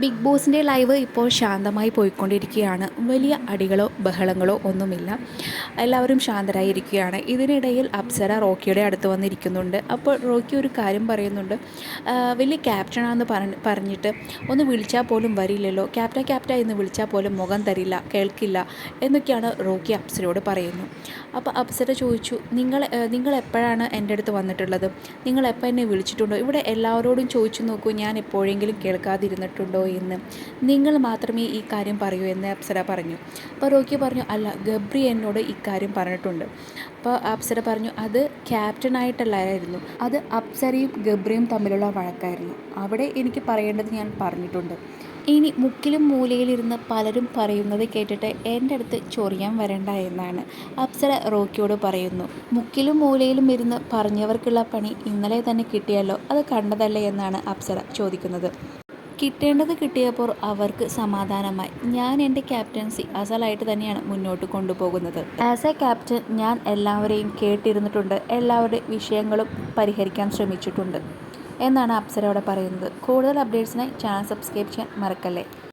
Big ബോസിന്റെ live ഇപ്പോൾ ശാന്തമായി പോയിക്കൊണ്ടിരിക്കുകയാണ്. വലിയ അടികളോ ബഹളങ്ങളോ ഒന്നുമില്ല. എല്ലാവരും ശാന്തരായിരിക്കുകയാണ് ഇതിനിടയിൽ അപ്സര റോക്കിയുടെ അടുത്ത് വന്നിരിക്കുന്നുണ്ട്. അപ്പോൾ റോക്കി ഒരു കാര്യം പറയുന്നുണ്ട്. വലിയ ക്യാപ്റ്റനാണെന്ന് പറഞ്ഞ് പറഞ്ഞിട്ട് ഒന്ന് വിളിച്ചാൽ പോലും വരില്ലല്ലോ. ക്യാപ്റ്റ ക്യാപ്റ്റ എന്ന് വിളിച്ചാൽ പോലും മുഖം തരില്ല കേൾക്കില്ല എന്നൊക്കെയാണ് റോക്കി അപ്സരയോട് പറയുന്നു. അപ്പോൾ അപ്സര ചോദിച്ചു നിങ്ങൾ നിങ്ങൾ എപ്പോഴാണ് എന്റെ അടുത്ത് വന്നിട്ടുള്ളത്? നിങ്ങൾ എപ്പോൾ എന്നെ വിളിച്ചിട്ടുണ്ടോ? ഇവിടെ എല്ലാവരോടും ചോദിച്ചു നോക്കൂ. ഞാൻ എപ്പോഴെങ്കിലും കേൾക്കാതിരുന്നിട്ടുണ്ടോ? എന്ന്. നിങ്ങൾ മാത്രമേ ഈ കാര്യം പറയൂ എന്ന് അപ്സര പറഞ്ഞു. അപ്പോൾ റോക്കി പറഞ്ഞു അല്ല ഗബ്രി എന്നോട് ഇക്കാര്യം പറഞ്ഞിട്ടുണ്ട്. അപ്പോൾ അപ്സര പറഞ്ഞു അത് ക്യാപ്റ്റനായിട്ടല്ലായിരുന്നു. അത് അപ്സരയും ഗബ്രിയും തമ്മിലുള്ള വഴക്കായിരുന്നു. അവിടെ എനിക്ക് പറയേണ്ടത് ഞാൻ പറഞ്ഞിട്ടുണ്ട്. ഇനി മുക്കിലും മൂലയിലിരുന്ന് പലരും പറയുന്നത് കേട്ടിട്ട് എന്റെ അടുത്ത് ചൊറിയാൻ വരണ്ട എന്നാണ് അപ്സര റോക്കിയോട് പറയുന്നു. മുക്കിലും മൂലയിലും ഇരുന്ന് പറഞ്ഞവർക്കുള്ള പണി ഇന്നലെ തന്നെ കിട്ടിയല്ലോ. അത് കണ്ടതല്ലേ എന്നാണ് അപ്സര ചോദിക്കുന്നത്. കിട്ടേണ്ടത് കിട്ടിയപ്പോൾ അവർക്ക് സമാധാനമായി. ഞാൻ എന്റെ ക്യാപ്റ്റൻസി അസലായിട്ട് തന്നെയാണ് മുന്നോട്ട് കൊണ്ടുപോകുന്നത്. ആസ് എ ക്യാപ്റ്റൻ ഞാൻ എല്ലാവരെയും കേട്ടിരുന്നിട്ടുണ്ട്. എല്ലാവരുടെ വിഷയങ്ങളും പരിഹരിക്കാൻ ശ്രമിച്ചിട്ടുണ്ട്. എന്നാണ് അപ്സര അവിടെ പറയുന്നത്. കൂടുതൽ അപ്ഡേറ്റ്സിനായി ചാനൽ സബ്സ്ക്രൈബ് ചെയ്യാൻ മറക്കല്ലേ?